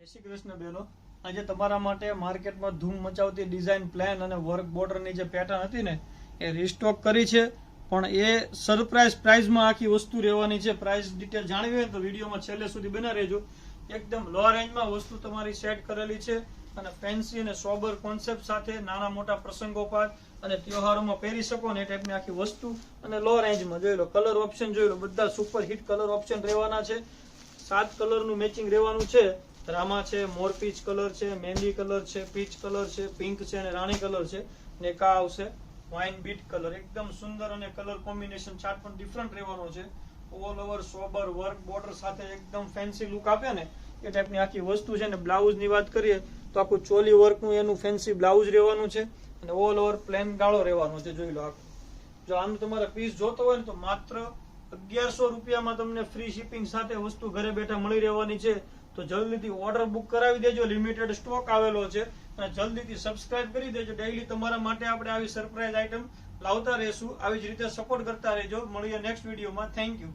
શ્રી કૃષ્ણ બેનો. આજે તમારા માટે માર્કેટમાં ધૂમ મચાવતી ડિઝાઇન પ્લાન અને વર્ક બોર્ડરની જે પેટર્ન હતી ને, એ રિસ્ટોક કરી છે. પણ એ સરપ્રાઇઝ પ્રાઇઝમાં આખી વસ્તુ રહેવાની છે. પ્રાઇસ ડિટેલ જાણવી હોય તો વિડીયોમાં છેલ્લે સુધી બના રહેજો. એકદમ લો રેન્જમાં વસ્તુ તમારી સેટ કરેલી છે અને ફેન્સી અને સોબર કોન્સેપ્ટ સાથે નાના મોટા પ્રસંગોપાત અને તહેવારોમાં પહેરી શકો ને એ ટાઈપની આખી વસ્તુ. અને લો રેન્જમાં જોઈ લો કલર ઓપ્શન જોઈ લો, બધા સુપર હિટ કલર ઓપ્શન રહેવાના છે. સાત કલરનું મેચિંગ રહેવાનું છે. રામા છે મોરપીચ કલર છે મહેંદી કલર છે, પીચ કલર છે, પિંક છે અને રાણી કલર છે. ને કા આવશે? Wine beet colour. એકદમ સુંદર અને કલર કોમ્બિનેશન ચાર્ટ પણ ડિફરન્ટ રહેવાનો છે. All over sober work border સાથે એકદમ ફેન્સી લુક આપે ને, એ ટાઈપની આખી વસ્તુ છે. ને બ્લાઉઝની વાત કરીએ, તો આખું ચોલી વર્કનું એનું ફેન્સી બ્લાઉઝ રહેવાનું છે. અને ઓલ ઓવર પ્લેન ગાળો રહેવાનો છે. જોઈ લો આખું. જો આમ તમારે પીસ જોતો હોય ને, તો માત્ર અગિયારસો રૂપિયામાં તમને ફ્રી શિપિંગ સાથે વસ્તુ ઘરે બેઠા મળી રહેવાની છે. તો જલ્દીથી ઓર્ડર બુક કરાવી દેજો. લિમિટેડ સ્ટોક આવેલો છે. અને જલ્દીથી સબસ્ક્રાઇબ કરી દેજો. ડેઈલી તમારા માટે આપણે આવી સરપ્રાઇઝ આઇટમ લાવતા રહેશું. આવી જ રીતે સપોર્ટ કરતા રહેજો. મળીએ નેક્સ્ટ વિડીયોમાં થેન્ક યુ